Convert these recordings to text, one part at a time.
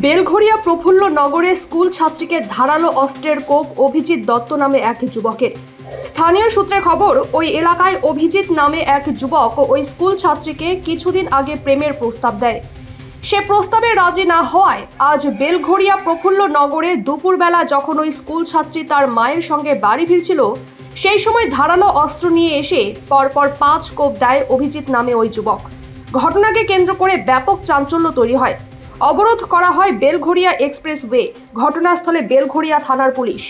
বেলঘরিয়া প্রফুল্ল নগরে স্কুল ছাত্রীকে ধারালো অস্ত্রের কোপ অভিজিৎ দত্ত নামে এক যুবকের। স্থানীয় সূত্রে খবর, ওই এলাকায় অভিজিৎ নামে এক যুবক ওই স্কুল ছাত্রীকে কিছুদিন আগে প্রেমের প্রস্তাব দেয়। সে প্রস্তাবে রাজি না হওয়ায় আজ বেলঘরিয়া প্রফুল্ল নগরে দুপুরবেলা যখন ওই স্কুল ছাত্রী তার মায়ের সঙ্গে বাড়ি ফিরছিল, সেই সময় ধারালো অস্ত্র নিয়ে এসে পরপর পাঁচ কোপ দেয় অভিজিৎ নামে ওই যুবক। ঘটনাকে কেন্দ্র করে ব্যাপক চাঞ্চল্য তৈরি হয়। অবরোধ করা হয় বেলঘড়িয়া এক্সপ্রেস ওয়ে ঘটনাস্থলে বেলঘড়িয়া থানার পুলিশ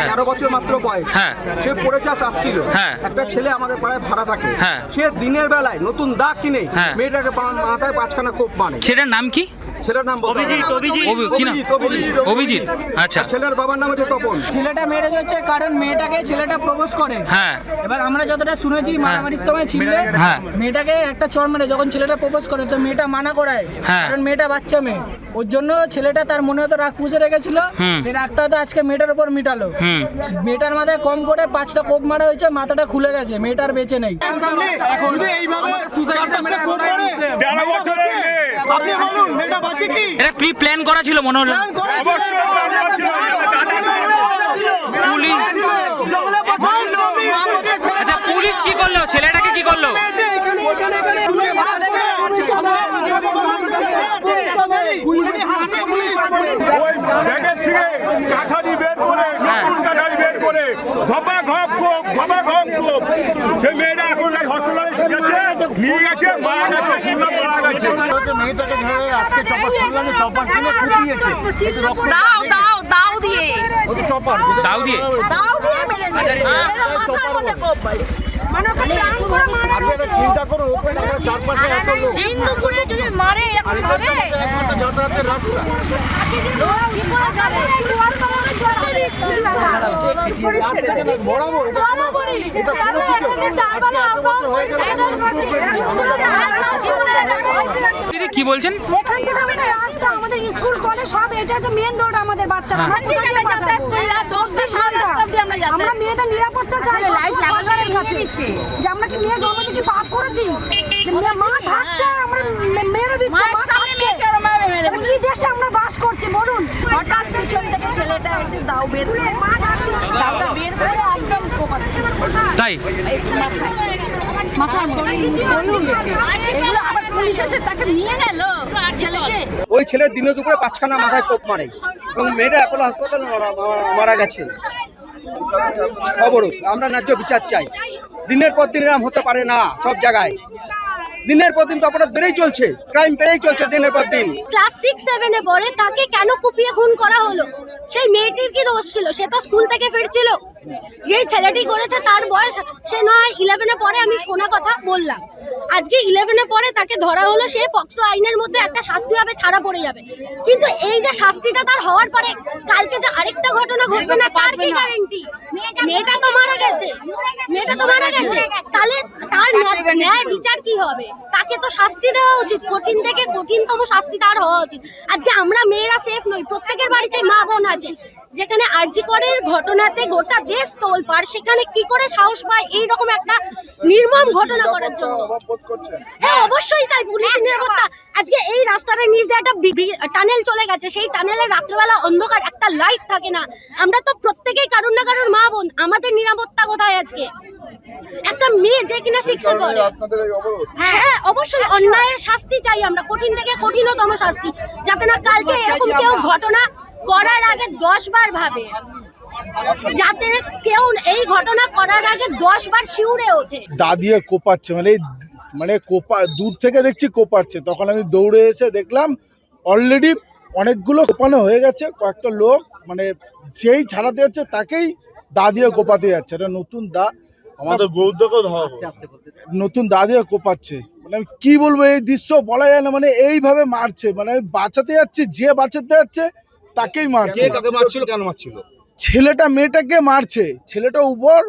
তেরো বছর মাত্র বয়স হ্যাঁ। সে পড়ে চাষ আসছিল হ্যাঁ। একটা ছেলে আমাদের পাড়ায় ভাড়া থাকে হ্যাঁ। সে দিনের বেলায় নতুন দাগ কিনে হ্যাঁ। মেয়েটাকে মাথায় পাঁচখানা কোপ মানে ছেলের নাম কি ছেলের নাম? অভিজিৎ, অভিজিৎ। অভিজিৎ আচ্ছা। ছেলের বাবার নাম হচ্ছে তপন। ছেলেটা মেরে যাচ্ছে কারণ মেয়েটাকে ছেলেটা প্রপোজ করে। হ্যাঁ। এবার আমরা যতটা শুনেছি মারামারির সময় ছিল হ্যাঁ। মেয়েটাকে একটা চর মেরে যখন ছেলেটা প্রপোজ করে তো মেয়েটা মানা করায়। হ্যাঁ। কারণ মেয়েটা বাচ্চা মেয়ে। ওর জন্য ছেলেটা তার মনে হতো রাগ পুষে রেখেছিল। সেই রাগটা তো আজকে মেয়েটার উপর মিটালো। মেয়েটার মাথায় কম করে পাঁচটা কোপ মারা হয়েছে মাথাটা খুলে গেছে মেয়েটার বেঁচে নেই। এইভাবে আপনি বলুন মেয়েটা এটা প্রি প্ল্যান করা ছিল মনে হলো? আচ্ছা পুলিশ কি করল? ছেলেটাকে কি করল? ওই ব্যাগের থেকে কাঠারি বের করে। কাঠারি বের করে ঘপা ঘপ কোপ ঘপা ঘপ কোপ সে মেয়েটা এখন এই হসপিটালে গেছে নিয়ে গেছে মারা গেছে শুনলাম মারা গেছে হচ্ছে মেয়েটাকে ধরে আজকে চপার শুনলাম চপার কিনে কুটিয়েছে। দাও দাও দাও দিয়ে। হচ্ছে চপার দাও দিয়ে? দাও দিয়ে মেরেছে মাথার মধ্যে কোপ ভাই মানে চিন্তা করুন চারপাশে এত লোক। দিন দুপুরে যদি মারে এরকম এটা ভাবে হচ্ছে একমাত্র যাতায়াতের রাস্তা লোক কি করে যাবে দুয়ার করানো সরকারি বরাবর এটা কোনো বরাবরই এটা কোনো কিছু আজকে এত বছর হয়ে গেল দিদি কি বলছেন? এখান থেকে আমাদের রাস্তা আমাদের স্কুল কলেজ সব এটা তো মেন রোড আমাদের বাচ্চারা। আমরা পাঠাবো? আমরা মেয়েদের নিরাপত্তা চাই সরকারের কাছে। যে আমরা কি মেয়ে জন্ম থেকে পাপ করেছি? মা থাকতে আমরা মেরে দিচ্ছি মা থাকতে। এটা কি দেশে আমরা বাস করছি বলুন হঠাৎ পিছন থেকে ছেলেটা এসে দাও বের দাওটা বের করে একদম তাই? মাথা ধরে এগুলো আবার পুলিশ এসে তাকে নিয়ে গেল ছেলেকে? ওই ছেলের দিনে দুপুরে পাঁচখানা মাথায় কোপ মারে এবং মেয়েটা অ্যাপোলো হাসপাতালে মারা গেছে। খবর আমরা ন্যায্য বিচার চাই। দিনের পর দিন এরম হতে পারে না সব জায়গায়। দিনের পর দিন তো অপরাধ বেড়েই চলছে ক্রাইম বেড়েই চলছে দিনের পর দিন। ক্লাস সিক্স সেভেনে পড়ে তাকে কেন কুপিয়ে খুন করা হলো? সেই মেয়েটির কি দোষ ছিল? সে তো স্কুল থেকে ফিরছিল। যেই ছেলেটি করেছে তার বয়স সে নয় ইলেভেনে পরে আমি শোনা কথা বললাম। আজকে ইলেভেনে পরে তাকে ধরা হলো সে পক্সো আইনের মধ্যে একটা শাস্তি হবে ছাড়া পড়ে যাবে। কিন্তু এই যে শাস্তিটা তার হওয়ার পরে কালকে যে আরেকটা ঘটনা ঘটবে না তার কি গ্যারেন্টি মেয়েটা তো মারা গেছে। মেয়েটা তো মারা গেছে। তাহলে ন্যায়- বিচার কি হবে? তাকে তো শাস্তি দেওয়া উচিত। কঠিন থেকে কঠিনতম শাস্তি তার হওয়া উচিত। আজকে আমরা মেয়েরা সেফ নই, প্রত্যেকের বাড়িতে মা বোন আছে। যেখানে আরজি করের ঘটনাতে গোটা দেশ তোলপাড়। সেখানে কি করে সাহস পায় এইরকম একটা নির্মম ঘটনা করার জন্য? হ্যাঁ অবশ্যই তাই পুলিশ নিরাপত্তা। আজকে এই রাস্তাটার নিচ দিয়ে একটা টানেল চলে গেছে। সেই টানেলে রাত্রেবেলা অন্ধকার একটা লাইট থাকে না। আমরা তো প্রত্যেকেই কারুর না কারুর মা বোন। আমাদের নিরাপত্তা কোথায় আজকে? একটা মেয়ে যে কিনা শিক্ষা করে হ্যাঁ হ্যাঁ অবশ্যই অন্যায়ের শাস্তি চাই আমরা। কঠিন থেকে কঠিনতম শাস্তি। যাতে না কালকে এরকম কেউ ঘটনা করার আগে দশ বার ভাবে। যাতে কেউ এই ঘটনা করার আগে দশ বার শিউরে ওঠে। দা দিয়ে কোপাচ্ছে মানে মানে কোপা দূর থেকে দেখছি কোপাচ্ছে। তখন আমি দৌড়ে এসে দেখলাম অলরেডি অনেকগুলো কোপানো হয়ে গেছে কয়েকটা লোক মানে যেই ছাড়াতে যাচ্ছে তাকেই দা দিয়ে কোপাতে যাচ্ছে। এটা নতুন দা। আমাদের গৌদ্যকেও নতুন দা দিয়ে কোপাচ্ছে। মানে আমি কি বলব এই দৃশ্য বলা যায় না মানে এইভাবে মারছে। মানে আমি বাঁচাতে যাচ্ছে যে বাঁচাতে যাচ্ছে তাকেই মারছে। মারছিল কেন মারছিল? ছেলেটা মেয়েটাকে মারছে। ছেলেটা উপর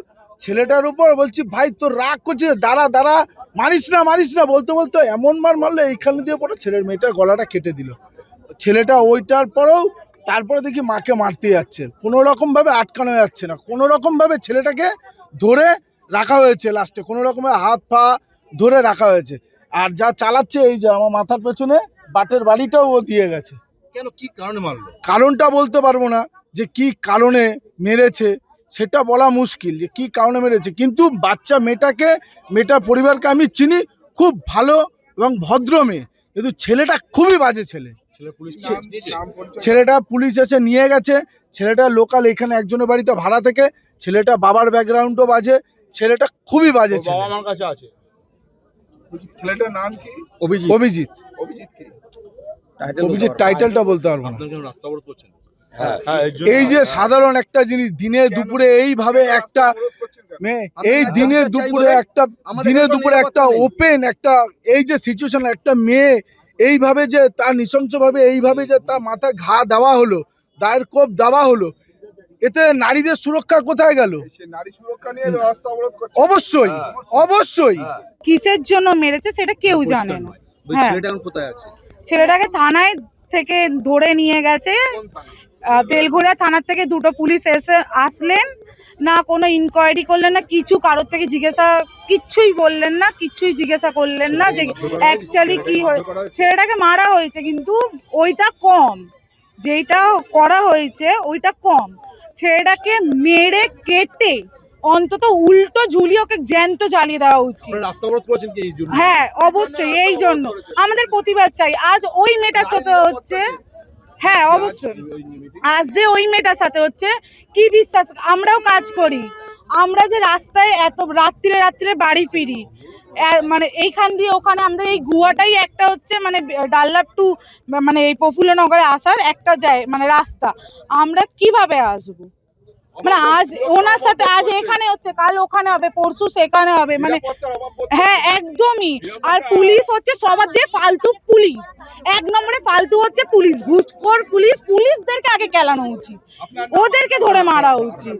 ছেলেটার উপর বলছি ভাই তোর রাগ করছে দাঁড়া দাঁড়া মারিস না মারিস না। বলতে বলতে এমন মার মারলো এইখানে দিয়ে পড়ে ছেলের মেয়েটার গলাটা কেটে দিল। ছেলেটা ওইটার পরেও তারপরে দেখি মাকে মারতে যাচ্ছে। কোনো রকম ভাবে আটকানো যাচ্ছে না। কোনো রকম ভাবে ছেলেটাকে ধরে রাখা হয়েছে লাস্টে কোনো রকমের হাত পা ধরে রাখা হয়েছে। আর যা চালাচ্ছে এই যে আমার মাথার পেছনে বাটের বাড়িটাও ও দিয়ে গেছে। কেন কি কারণে মারলো? কারণটা বলতে পারব না যে কি কারণে মেরেছে সেটা বলা মুশকিল যে কি কারণে মেরেছে। কিন্তু বাচ্চা মেয়েটাকে মেয়েটার পরিবারকে আমি চিনি খুব ভালো এবং ভদ্র মেয়ে। কিন্তু ছেলেটা খুবই বাজে ছেলে। ছেলেটা পুলিশ এসে নিয়ে গেছে। ছেলেটা লোকাল এখানে একজনের বাড়িতে ভাড়া থেকে। ছেলেটা বাবার ব্যাকগ্রাউন্ডও বাজে। ছেলেটা খুবই বাজে ছেলে। আমার কাছে আছে? ছেলেটার নাম কি? অভিজিৎ। অভিজিৎ। অভিজিৎ অভিজিৎ টাইটেলটা বলতে পারব না। রাস্তা অবরোধ করছেন হ্যাঁ এই যে সাধারণ একটা জিনিস দিনে দুপুরে এইভাবে একটা এই দিনে দুপুরে একটা দিনে দুপুরে একটা ওপেন একটা এই যে সিচুয়েশন একটা মেয়ে এইভাবে যে তার নৃশংসভাবে এইভাবে যে তার মাথায় ঘা দেওয়া হলো দায়ের কোপ দেওয়া হলো এতে নারীদের সুরক্ষা কোথায় গেল? নারী সুরক্ষা নিয়ে রাস্তা অবরোধ করছে। অবশ্যই অবশ্যই। কিসের জন্য মেরেছে সেটা কেউ জানে না। হ্যাঁ। ছেলেটা এখন কোথায় আছে? ছেলেটাকে থানায় থেকে ধরে নিয়ে গেছে। আহ, বেলঘড়িয়া থানার থেকে দুটো পুলিশ এসে আসলেন। না কোনো ইনকোয়ারি করলেন না কিছু কারোর থেকে জিজ্ঞাসা কিচ্ছুই বললেন না কিচ্ছুই জিজ্ঞাসা করলেন না যে অ্যাকচুয়ালি কি হয়ে ছেলেটাকে মারা হয়েছে কিন্তু ওইটা কম। যেইটা করা হয়েছে ওইটা কম। ছেলেটাকে মেরে কেটে অন্তত উল্টো ঝুলিয়ে ওকে জ্যান্ত জ্বালিয়ে দেওয়া উচিত। হ্যাঁ অবশ্যই এই জন্য। আমাদের প্রতিবাদ চাই। আজ ওই মেয়েটার সাথে হচ্ছে হ্যাঁ অবশ্যই। আজ যে ওই মেয়েটার সাথে হচ্ছে কি বিশ্বাস? আমরাও কাজ করি। আমরা যে রাস্তায় এত রাত্রিরে রাত্রিরে বাড়ি ফিরি মানে এইখান দিয়ে ওখানে আমাদের এই গুয়াটাই একটা হচ্ছে মানে ডাল্লাপ টু মানে এই প্রফুল্লনগরে আসার একটা যায় মানে রাস্তা। আমরা কীভাবে আসব? মানে আজ ওনার সাথে আজ এখানে হচ্ছে কাল ওখানে হবে পরশু সেখানে হবে মানে হ্যাঁ একদমই। আর পুলিশ হচ্ছে সবার দিয়ে ফালতু পুলিশ। এক নম্বরে ফালতু হচ্ছে পুলিশ ঘুষখোর পুলিশ পুলিশদেরকে আগে কেলানো উচিত। ওদেরকে ধরে মারা উচিত।